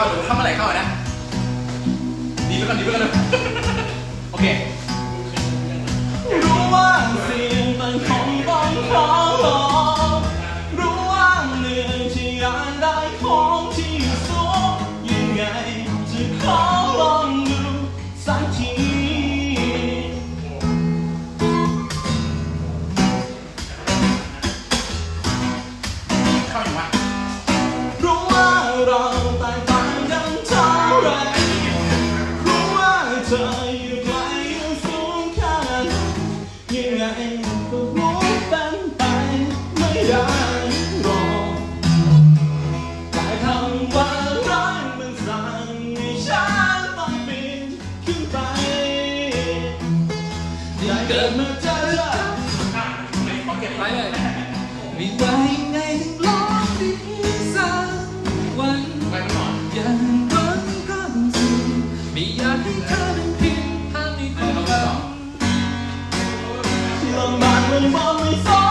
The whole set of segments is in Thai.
เข้าหรือเข้าเมื่อไหร่เข้าอะนะดีไปก่อนดีไปก่อนเลยโอเครู้ว่าเสียงมันคงต้องขอลองรู้ว่าเหนื่อยที่อยากได้ของที่สูงยังไงจะขอลองดูสักทีเข้าอย่างวะ มาเจอเธอขอเก็บไว้เลยไม่ไหวไงถึงลองดีสักวันไปก่อยยังรักก็สิ่งไม่อยากให้เธอเป็นเพียงภาพในความฝันลำบากมันบอกไม่สน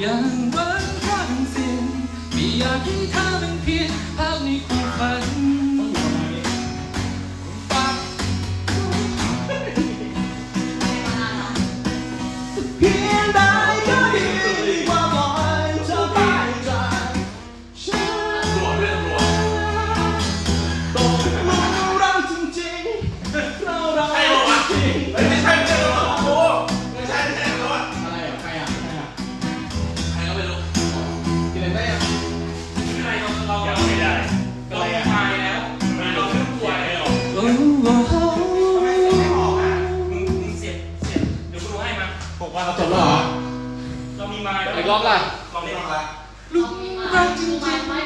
อย่างวันครั้งสิ้นไม่อยากให้เธอเป็นเพียงภาพในความฝัน ว่าเราจบแล้วเหรอ เรามีไม้ไล้วอีกอบล่ะ ลองเล่นอีกละ ลุงรักจริงๆ